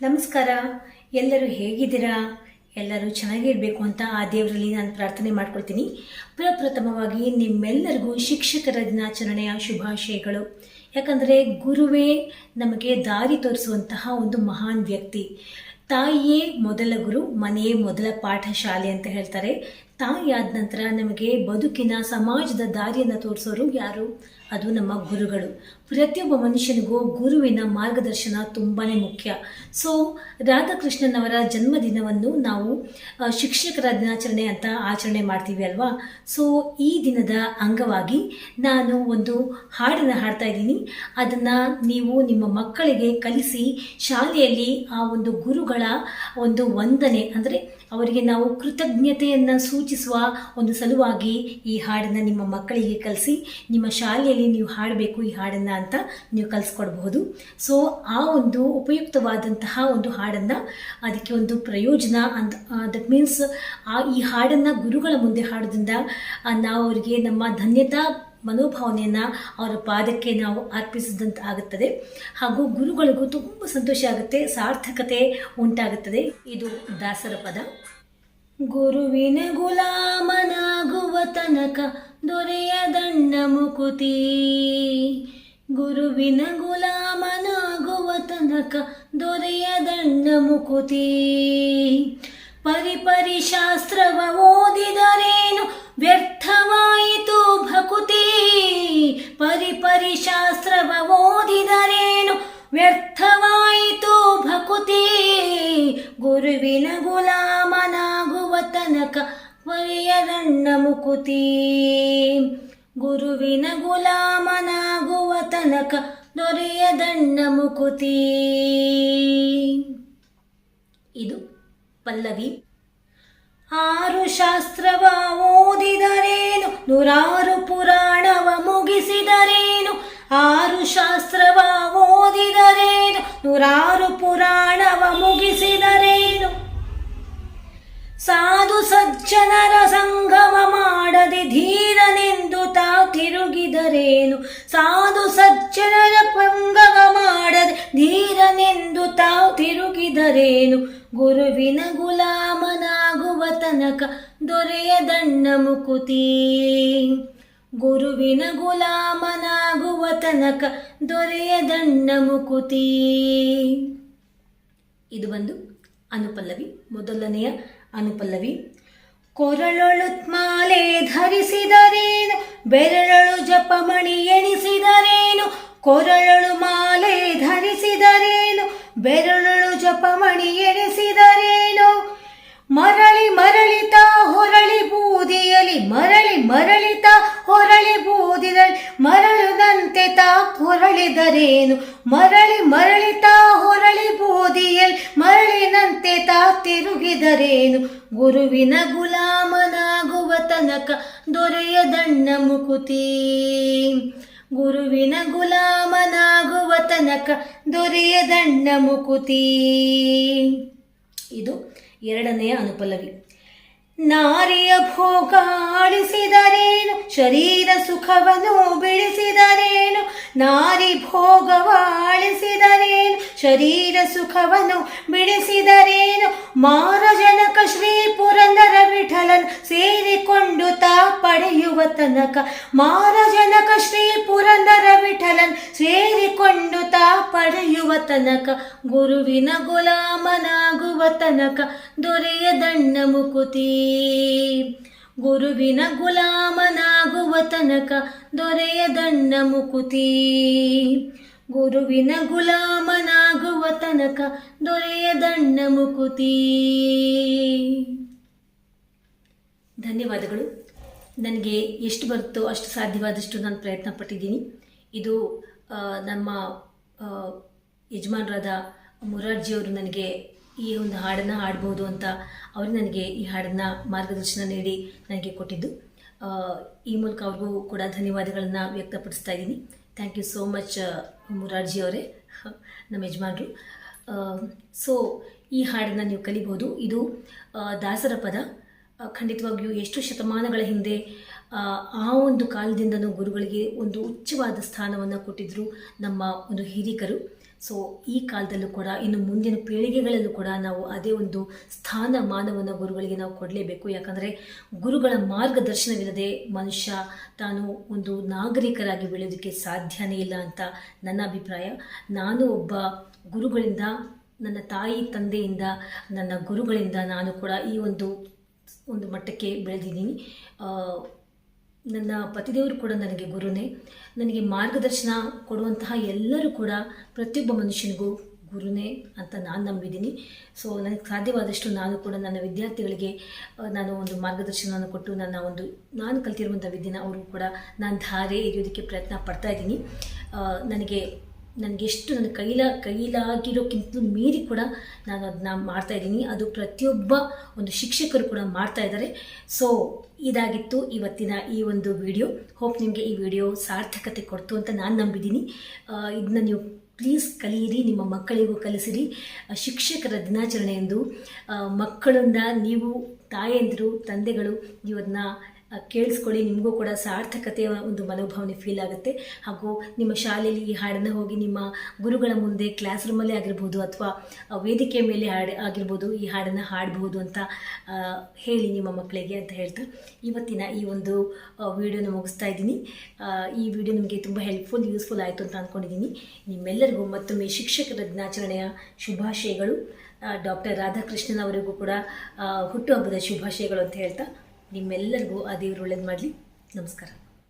ನಮಸ್ಕಾರ. ಎಲ್ಲರೂ ಹೇಗಿದ್ದೀರಾ? ಎಲ್ಲರೂ ಚೆನ್ನಾಗಿರಬೇಕು ಅಂತ ಆ ದೇವರಲ್ಲಿ ನಾನು ಪ್ರಾರ್ಥನೆ ಮಾಡ್ಕೊಳ್ತೀನಿ. ಪ್ರಪ್ರಥಮವಾಗಿ ನಿಮ್ಮೆಲ್ಲರಿಗೂ ಶಿಕ್ಷಕರ ದಿನಾಚರಣೆಯ ಶುಭಾಶಯಗಳು. ಯಾಕಂದರೆ ಗುರುವೇ ನಮಗೆ ದಾರಿ ತೋರಿಸುವಂತಹ ಒಂದು ಮಹಾನ್ ವ್ಯಕ್ತಿ. ತಾಯಿಯೇ ಮೊದಲ ಗುರು, ಮನೆಯೇ ಮೊದಲ ಪಾಠಶಾಲೆ ಅಂತ ಹೇಳ್ತಾರೆ. ತಾಯಿ ಆದ ನಂತರ ನಮಗೆ ಬದುಕಿನ, ಸಮಾಜದ ದಾರಿಯನ್ನು ತೋರಿಸೋರು ಯಾರು? ಅದು ನಮ್ಮ ಗುರುಗಳು. ಪ್ರತಿಯೊಬ್ಬ ಮನುಷ್ಯನಿಗೂ ಗುರುವಿನ ಮಾರ್ಗದರ್ಶನ ತುಂಬಾ ಮುಖ್ಯ. ಸೊ ರಾಧಾಕೃಷ್ಣನವರ ಜನ್ಮದಿನವನ್ನು ನಾವು ಶಿಕ್ಷಕರ ದಿನಾಚರಣೆ ಅಂತ ಆಚರಣೆ ಮಾಡ್ತೀವಿ ಅಲ್ವಾ? ಸೊ ಈ ದಿನದ ಅಂಗವಾಗಿ ನಾನು ಒಂದು ಹಾಡನ್ನು ಹಾಡ್ತಾ ಇದ್ದೀನಿ. ಅದನ್ನು ನೀವು ನಿಮ್ಮ ಮಕ್ಕಳಿಗೆ ಕಲಿಸಿ, ಶಾಲೆಯಲ್ಲಿ ಆ ಒಂದು ಗುರುಗಳ ಒಂದು ವಂದನೆ, ಅಂದರೆ ಅವರಿಗೆ ನಾವು ಕೃತಜ್ಞತೆಯನ್ನು ಸೂಚಿಸುವ ಒಂದು ಸಲುವಾಗಿ ಈ ಹಾಡನ್ನು ನಿಮ್ಮ ಮಕ್ಕಳಿಗೆ ಕಲಿಸಿ, ನಿಮ್ಮ ಶಾಲೆಯಲ್ಲಿ ನೀವು ಹಾಡಬೇಕು ಈ ಹಾಡನ್ನು ಅಂತ ನೀವು ಕಲಿಸ್ಕೊಡ್ಬಹುದು. ಸೊ ಆ ಒಂದು ಉಪಯುಕ್ತವಾದಂತಹ ಒಂದು ಹಾಡನ್ನು ಅದಕ್ಕೆ ಒಂದು ಪ್ರಯೋಜನ ಅಂತ ದಟ್ ಮೀನ್ಸ್ ಆ ಈ ಹಾಡನ್ನು ಗುರುಗಳ ಮುಂದೆ ಹಾಡೋದ್ರಿಂದ ನಾವು ಅವರಿಗೆ ನಮ್ಮ ಧನ್ಯತಾ ಮನೋಭಾವನೆಯನ್ನು ಅವರ ಪಾದಕ್ಕೆ ನಾವು ಅರ್ಪಿಸಿದಂತೆ ಆಗುತ್ತದೆ ಹಾಗೂ ಗುರುಗಳಿಗೂ ತುಂಬ ಸಂತೋಷ ಆಗುತ್ತೆ, ಸಾರ್ಥಕತೆ ಉಂಟಾಗುತ್ತದೆ. ಇದು ದಾಸರ ಪದ. ಗುರುವಿನ ಗುಲಾಮನಾಗುವ ತನಕ ದೊರೆಯದಣ್ಣ ಮುಕುತಿ. ಗುರುವಿನ ಗುಲಾಮನಾಗುವ ತನಕ ದೊರೆಯದಣ್ಣ ಮುಕುತಿ. ಪರಿಪರಿ ಶಾಸ್ತ್ರವ ಓದಿದರೇನು? ವ್ಯರ್ಥವಾಯಿತು ಭಕುತಿ. ಪರಿಪರಿ ಶಾಸ್ತ್ರವ ಓದಿದರೇನು? ವ್ಯರ್ಥವಾಯಿತು ಭಕುತಿ. ಗುರುವಿನ ಗುಲಾಮನಾಗುವ ತನಕ ಪರಿಯದಣ್ಣ ಮುಕುತಿ. ಗುರುವಿನ ಗುಲಾಮನಾಗುವ ತನಕ ದೊರೆಯದಣ್ಣ ಮುಕುತಿ. ಇದು ಪಲ್ಲವಿ. ಆರು ಶಾಸ್ತ್ರವ ಓದಿದರೇನು? ನೂರಾರು ಪುರಾಣವ ಮುಗಿಸಿದರೇನು? ಆರು ಶಾಸ್ತ್ರವ ಓದಿದರೇನು? ನೂರಾರು ಪುರಾಣವ ಮುಗಿಸಿದರೇನು? ಸಾಧು ಸಜ್ಜನರ ಸಂಗಮ ಮಾಡದೆ ಧೀರನೆಂದು ತಾ ತಿರುಗಿದರೇನು? ಸಾಧು ಸಜ್ಜನರ ಸಂಗಮ ಮಾಡದೆ ಧೀರನೆಂದು ತಾ ತಿರುಗಿದರೇನು? ಗುರುವಿನ ಗುಲಾಮನಾಗುವ ತನಕ ದೊರೆಯದಣ್ಣ ಮುಕುತಿ. ಗುರುವಿನ ಗುಲಾಮನಾಗುವ ತನಕ ದೊರೆಯದಣ್ಣ ಮುಕುತಿ. ಇದು ಬಂದು ಅನುಪಲ್ಲವಿ, ಮೊದಲನೆಯ ಅನುಪಲ್ಲವಿ. ಕೊರಳೊಳು ಮಾಲೆ ಧರಿಸಿದರೇನು, ಬೆರಳಳು ಜಪಮಣಿ ಎಣಿಸಿದರೇನು, ಕೊರಳಳು ಮಾಲೆ ಧರಿಸಿದರೇನು, ಬೆರಳಳು ಜಪಮಣಿ ಎಣಿಸಿದರೇನು ಮರಳಿತ ಹೊರಳಿ ಬೂದಿದಲ್ಲಿ ಮರಳುದಂತೆ ತಾ ಹೊರಳಿದರೇನು? ಮರಳಿ ಮರಳಿತ ಹೊರಳಿ ಬೂದಿಯಲ್, ಮರಳಿನಂತೆ ತಾ ತಿರುಗಿದರೇನು? ಗುರುವಿನ ಗುಲಾಮನಾಗುವ ತನಕ ದೊರೆಯದಣ್ಣ ಮುಕುತಿ. ಗುರುವಿನ ಗುಲಾಮನಾಗುವ ತನಕ ದೊರೆಯದಣ್ಣ ಮುಕುತಿ. ಇದು ಎರಡನೆಯ ಅನುಪಲ್ಲವಿ ನಾರಿಯ ಭೋಗ ಆಳಿಸಿದರೇನು? ಶರೀರ ಸುಖವನ್ನು ಬಿಡಿಸಿದರೇನು ನಾರಿ ಭೋಗವ ಆಳಿಸಿದರೇನು? ಶರೀರ ಸುಖವನ್ನು ಬಿಡಿಸಿದರೇನು ಮಾರಜನಕ ಶ್ರೀ ಪುರಂದರ ವಿಠಲನ್ ಸೇರಿಕೊಂಡು ತಾ ಪಡೆಯುವ ತನಕ ಮಾರಜನಕ ಶ್ರೀ ಪುರಂದರ ವಿಠಲನ್ ಸೇರಿಕೊಂಡು ತಾ ಪಡೆಯುವ ತನಕ ಗುರುವಿನ ಗುಲಾಮನಾಗುವ ತನಕ ದೊರೆಯ ದಣ್ಣ ಮುಕುತಿ ಗುರುವಿನ ಗುಲಾಮನಾಗುವ ತನಕ ದೊರೆಯ ದಣ್ಣ ಮುಕುತಿ. ಗುರುವಿನ ಗುಲಾಮನಾಗುವ ತನಕ ದೊರೆಯ ದಣ್ಣ ಮುಕುತಿ. ಧನ್ಯವಾದಗಳು. ನನಗೆ ಎಷ್ಟು ಬರುತ್ತೋ ಅಷ್ಟು ಸಾಧ್ಯವಾದಷ್ಟು ನಾನು ಪ್ರಯತ್ನ ಪಟ್ಟಿದ್ದೀನಿ. ಇದು ನಮ್ಮ ಯಜಮಾನರಾದ ಮುರಾರ್ಜಿಯವರು ನನಗೆ ಈ ಒಂದು ಹಾಡನ್ನು ಹಾಡ್ಬೋದು ಅಂತ ಅವರು ನನಗೆ ಈ ಹಾಡನ್ನು ಮಾರ್ಗದರ್ಶನ ನೀಡಿ ನನಗೆ ಕೊಟ್ಟಿದ್ದು. ಈ ಮೂಲಕ ಅವ್ರಿಗೂ ಕೂಡ ಧನ್ಯವಾದಗಳನ್ನು ವ್ಯಕ್ತಪಡಿಸ್ತಾ ಇದ್ದೀನಿ. Thank you so much Murarji ಅವರೇ ನಮ್ಮ ಯಜಮಾನರು. ಸೊ ಈ ಹಾಡನ್ನು ನೀವು ಕಲಿಬೋದು. ಇದು ದಾಸರ ಪದ. ಖಂಡಿತವಾಗಿಯೂ ಎಷ್ಟು ಶತಮಾನಗಳ ಹಿಂದೆ, ಆ ಒಂದು ಕಾಲದಿಂದನೂ ಗುರುಗಳಿಗೆ ಒಂದು ಉಚ್ಚವಾದ ಸ್ಥಾನವನ್ನು ಕೊಟ್ಟಿದ್ದರು ನಮ್ಮ ಒಂದು ಹಿರಿಕರು. ಸೊ ಈ ಕಾಲದಲ್ಲೂ ಕೂಡ, ಇನ್ನು ಮುಂದಿನ ಪೀಳಿಗೆಗಳಲ್ಲೂ ಕೂಡ ನಾವು ಅದೇ ಒಂದು ಸ್ಥಾನಮಾನವನ್ನು ಗುರುಗಳಿಗೆ ನಾವು ಕೊಡಲೇಬೇಕು. ಯಾಕಂದರೆ, ಗುರುಗಳ ಮಾರ್ಗದರ್ಶನವಿಲ್ಲದೆ ಮನುಷ್ಯ ತಾನು ಒಂದು ನಾಗರಿಕರಾಗಿ ಬೆಳೆಯೋದಕ್ಕೆ ಸಾಧ್ಯನೇ ಇಲ್ಲ ಅಂತ ನನ್ನ ಅಭಿಪ್ರಾಯ. ನಾನು ಒಬ್ಬ ಗುರುಗಳಿಂದ, ನನ್ನ ತಾಯಿ ತಂದೆಯಿಂದ, ನನ್ನ ಗುರುಗಳಿಂದ ನಾನು ಕೂಡ ಈ ಒಂದು ಒಂದು ಮಟ್ಟಕ್ಕೆ ಬೆಳೆದಿದ್ದೀನಿ. ನನ್ನ ಪತಿದೇವರು ಕೂಡ ನನಗೆ ಗುರುನೇ. ನನಗೆ ಮಾರ್ಗದರ್ಶನ ಕೊಡುವಂತಹ ಎಲ್ಲರೂ ಕೂಡ ಪ್ರತಿಯೊಬ್ಬ ಮನುಷ್ಯನಿಗೂ ಗುರುನೇ ಅಂತ ನಾನು ನಂಬಿದ್ದೀನಿ. ಸೊ ನನಗೆ ಸಾಧ್ಯವಾದಷ್ಟು ನಾನು ಕೂಡ ನನ್ನ ವಿದ್ಯಾರ್ಥಿಗಳಿಗೆ ನಾನು ಒಂದು ಮಾರ್ಗದರ್ಶನವನ್ನು ಕೊಟ್ಟು ನನ್ನ ಒಂದು, ನಾನು ಕಲ್ತಿರುವಂಥ ವಿದ್ಯೆನ ಅವರು ಕೂಡ ನಾನು ಧಾರೆ ಎರೆಯೋದಕ್ಕೆ ಪ್ರಯತ್ನ ಪಡ್ತಾ ಇದ್ದೀನಿ. ನನಗೆ ನನಗೆ ಎಷ್ಟು ನನ್ನ ಕೈಲ, ಕೈಲಾಗಿರೋಕ್ಕಿಂತಲೂ ಮೀರಿ ಕೂಡ ನಾನು ಅದನ್ನ ಮಾಡ್ತಾ ಇದ್ದೀನಿ. ಅದು ಪ್ರತಿಯೊಬ್ಬ ಒಂದು ಶಿಕ್ಷಕರು ಕೂಡ ಮಾಡ್ತಾ ಇದ್ದಾರೆ. ಸೊ ಇದಾಗಿತ್ತು ಇವತ್ತಿನ ಈ ಒಂದು ವಿಡಿಯೋ ಹೋಪ್ ನಿಮಗೆ ಈ ವಿಡಿಯೋ ಸಾರ್ಥಕತೆ ಕೊಡ್ತು ಅಂತ ನಾನು ನಂಬಿದ್ದೀನಿ. ಇದನ್ನ ನೀವು ಪ್ಲೀಸ್ ಕಲಿಯಿರಿ, ನಿಮ್ಮ ಮಕ್ಕಳಿಗೂ ಕಲಿಸಿರಿ. ಶಿಕ್ಷಕರ ದಿನಾಚರಣೆ ಎಂದು ಮಕ್ಕಳಿಂದ ನೀವು, ತಾಯಂದಿರು, ತಂದೆಗಳು, ನೀವು ಅದನ್ನ ಕೇಳಿಸ್ಕೊಳ್ಳಿ, ನಿಮಗೂ ಕೂಡ ಸಾರ್ಥಕತೆಯ ಒಂದು ಮನೋಭಾವನೆ ಫೀಲ್ ಆಗುತ್ತೆ. ಹಾಗೂ ನಿಮ್ಮ ಶಾಲೆಯಲ್ಲಿ ಈ ಹಾಡನ್ನು ಹೋಗಿ ನಿಮ್ಮ ಗುರುಗಳ ಮುಂದೆ ಕ್ಲಾಸ್ ರೂಮಲ್ಲೇ ಆಗಿರ್ಬೋದು ಅಥವಾ ವೇದಿಕೆ ಮೇಲೆ ಹಾಡು, ಆಗಿರ್ಬೋದು, ಈ ಹಾಡನ್ನು ಹಾಡಬಹುದು ಅಂತ ಹೇಳಿ ನಿಮ್ಮ ಮಕ್ಕಳಿಗೆ ಅಂತ ಹೇಳ್ತಾ ಇವತ್ತಿನ ಈ ಒಂದು ವಿಡಿಯೋನ ಮುಗಿಸ್ತಾ ಇದ್ದೀನಿ. ಈ ವಿಡಿಯೋ ನಿಮಗೆ ತುಂಬ ಹೆಲ್ಪ್ಫುಲ್ ಯೂಸ್ಫುಲ್ ಆಯಿತು ಅಂತ ಅಂದ್ಕೊಂಡಿದ್ದೀನಿ ನಿಮ್ಮೆಲ್ಲರಿಗೂ ಮತ್ತೊಮ್ಮೆ ಶಿಕ್ಷಕರ ದಿನಾಚರಣೆಯ ಶುಭಾಶಯಗಳು. ಡಾಕ್ಟರ್ ರಾಧಾಕೃಷ್ಣನ್ ಅವರಿಗೂ ಕೂಡ ಹುಟ್ಟುಹಬ್ಬದ ಶುಭಾಶಯಗಳು ಅಂತ ಹೇಳ್ತಾ ನಿಮ್ಮೆಲ್ಲರಿಗೂ ಆ ದೇವರು ಒಳ್ಳೇದು ಮಾಡಲಿ. ನಮಸ್ಕಾರ.